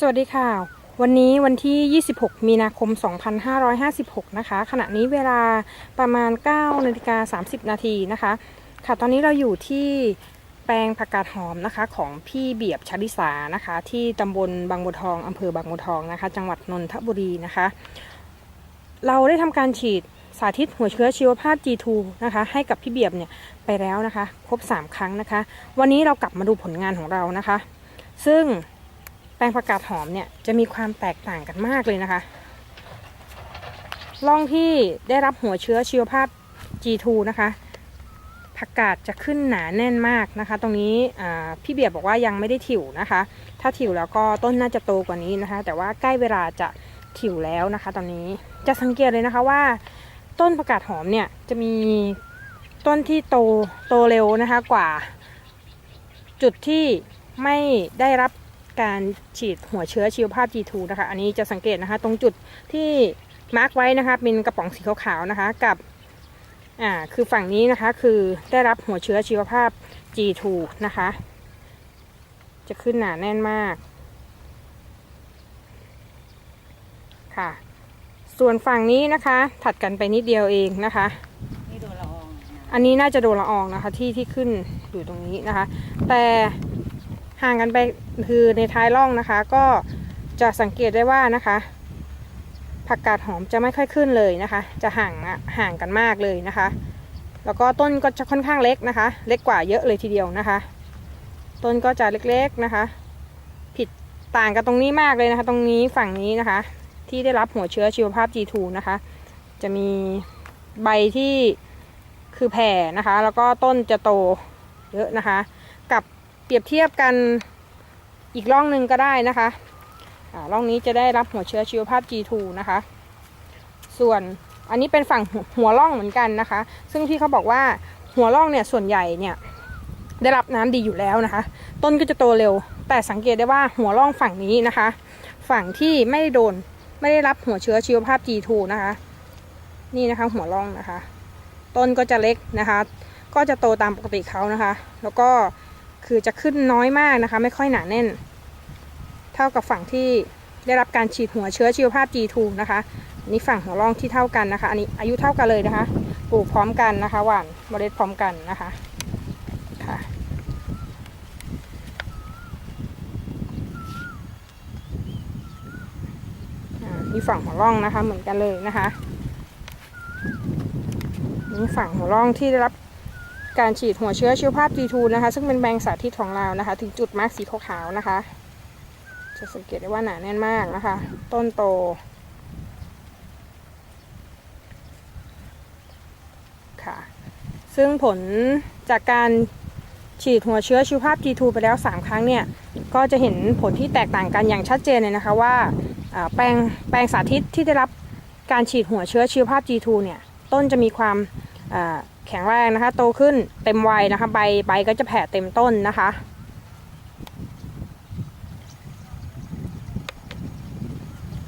สวัสดีค่ะ วันนี้วันที่ 26 มีนาคม 2556 นะคะ ขณะนี้เวลาประมาณ9นาฬิกา30 นาทีนะคะ ค่ะ ตอนนี้เราอยู่ที่แปลงผักกาดหอมนะคะ ของพี่เบียบชลิสานะคะ ที่ตำบลบางบัวทองอำเภอบางบัวทองนะคะ จังหวัดนนทบุรีนะคะ เราได้ทำการฉีดสาธิตหัวเชื้อชีวภาพ G2 นะคะ ให้กับพี่เบียบเนี่ยไปแล้วนะคะ ครบ 3 ครั้งนะคะ วันนี้เรากลับมาดูผลงานของเรานะคะ ซึ่ง แปลงผักกาดหอมเนี่ยจะมีความแตกต่างกันมากเลยนะคะร่องที่ได้รับหัวเชื้อชีวภาพ G2 นะคะผักกาดจะขึ้นหนาแน่นมากนะคะ ตรงนี้พี่เบียบบอกว่ายังไม่ได้ถิวนะคะ ถ้าถิวแล้วก็ต้นน่าจะโตกว่านี้นะคะ แต่ว่าใกล้เวลาจะถิวแล้วนะคะ ตอนนี้จะสังเกตเลยนะคะว่า ต้นผักกาดหอมเนี่ยจะมีต้นที่โตโตเร็วนะคะกว่า จุดที่ไม่ได้รับ การฉีดหัวเชื้อชีวภาพ G2 นะคะ อันนี้จะสังเกตนะคะ ตรงจุดที่มาร์กไว้นะคะ เป็นกระป๋องสีขาวๆนะคะ กับอ่าคือฝั่งนี้นะคะคือได้รับหัวเชื้อชีวภาพ G2 นะคะ จะขึ้นหนาแน่นมากค่ะ ส่วนฝั่งนี้นะคะ ถัดกันไปนิดเดียวเองนะคะนี่โดนละอองนะอันนี้น่าจะโดนละอองนะคะที่ที่ขึ้นอยู่ตรงนี้นะคะ แต่ ห่างกันไปคือในท้ายร่องนะคะ ก็จะสังเกตได้ว่านะคะผักกาดหอมจะไม่ค่อยขึ้นเลยนะคะ จะห่างอะห่างกันมากเลยนะคะ แล้วก็ต้นก็จะค่อนข้างเล็กนะคะ เล็กกว่าเยอะเลยทีเดียวนะคะ ต้นก็จะเล็กๆนะคะ ผิดต่างกันตรงนี้มากเลยนะคะ ตรงนี้ฝั่งนี้นะคะ ที่ได้รับหัวเชื้อชีวภาพ G2 นะคะ จะมีใบที่คือแผ่นะคะ แล้วก็ต้นจะโตเยอะนะคะ เปรียบเทียบกันอีกร่องหนึ่งก็ได้นะคะอ่าร่องนี้จะได้รับหัวเชื้อชีวภาพ G2 นะคะ ส่วนอันนี้เป็นฝั่งหัวร่องเหมือนกันนะคะ ซึ่งที่เขาบอกว่าหัวร่องเนี่ยส่วนใหญ่เนี่ยได้รับน้ำดีอยู่แล้วนะคะ ต้นก็จะโตเร็ว แต่สังเกตได้ว่าหัวร่องฝั่งนี้นะคะ ฝั่งที่ไม่โดนไม่ได้รับหัวเชื้อชีวภาพ G2 นะคะ นี่นะคะหัวร่องนะคะ ต้นก็จะเล็กนะคะ ก็จะโตตามปกติเขานะคะ แล้วก็ คือจะขึ้นน้อยมากนะคะ ไม่ค่อยหนาแน่น เท่ากับฝั่งที่ได้รับการฉีดหัวเชื้อชีวภาพ G2 นะคะนนี้ฝั่งหัวร่องที่เท่ากันนะคะ อันนี้อายุเท่ากันเลยนะคะปลูกพร้อมกันนะคะหว่านเมล็ดพร้อมกันนะคะค่ะนี่ฝั่งหัวร่องนะคะเหมือนกันเลยนะคะนี่ฝั่งหัวร่องที่ได้รับ การฉีดหัวเชื้อชีวภาพ G2 นะคะ ซึ่งเป็นแบงสาธิตของเรานะคะ ถึงจุดมาร์กสีขาวๆนะคะ จะสังเกตได้ว่าหนาแน่นมากนะคะ ต้นโต ค่ะ ซึ่งผลจากการฉีดหัวเชื้อชีวภาพ G2 ไปแล้ว 3 ครั้งเนี่ย ก็จะเห็นผลที่แตกต่างกันอย่างชัดเจนเลยนะคะว่าแปลงแปลงสาธิตที่ได้รับการฉีดหัวเชื้อชีวภาพ G2 เนี่ย ต้นจะมีความ แข็งแรงนะคะ โตขึ้นเต็มวัยนะคะ ใบใบก็จะแผ่เต็มต้นนะคะ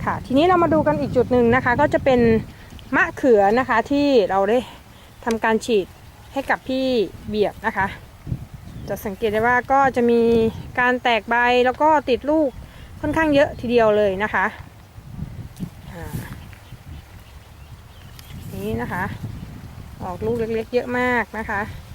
ค่ะทีนี้เรามาดูกันอีกจุดหนึ่งนะคะ ก็จะเป็นมะเขือนะคะที่เราได้ทำการฉีดให้กับพี่เบียบนะคะ จะสังเกตได้ว่าก็จะมีการแตกใบแล้วก็ติดลูกค่อนข้างเยอะทีเดียวเลยนะคะ นี้นะคะ ออกลูกเล็กๆเยอะมากนะคะ